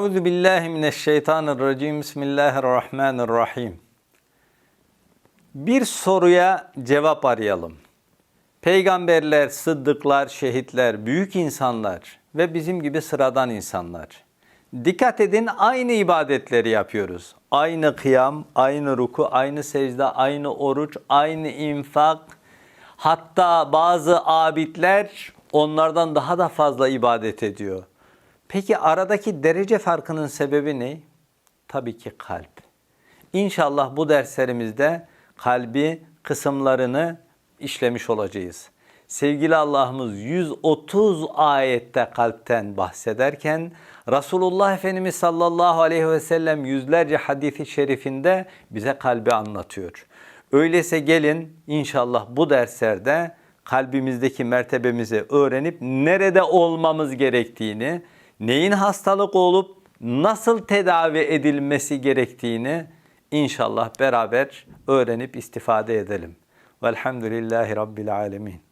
Euzu billahi mineşşeytanirracim. Bismillahirrahmanirrahim. Bir soruya cevap arayalım. Peygamberler, sıddıklar, şehitler, büyük insanlar ve bizim gibi sıradan insanlar. Dikkat edin aynı ibadetleri yapıyoruz. Aynı kıyam, aynı ruku, aynı secde, aynı oruç, aynı infak. Hatta bazı abidler onlardan daha da fazla ibadet ediyor. Peki aradaki derece farkının sebebi ne? Tabii ki kalp. İnşallah bu derslerimizde kalbi kısımlarını işlemiş olacağız. Sevgili Allah'ımız 130 ayette kalpten bahsederken Resulullah Efendimiz sallallahu aleyhi ve sellem yüzlerce hadisi şerifinde bize kalbi anlatıyor. Öyleyse gelin inşallah bu derslerde kalbimizdeki mertebemizi öğrenip nerede olmamız gerektiğini, neyin hastalık olup nasıl tedavi edilmesi gerektiğini inşallah beraber öğrenip istifade edelim. Velhamdülillahi Rabbil Alemin.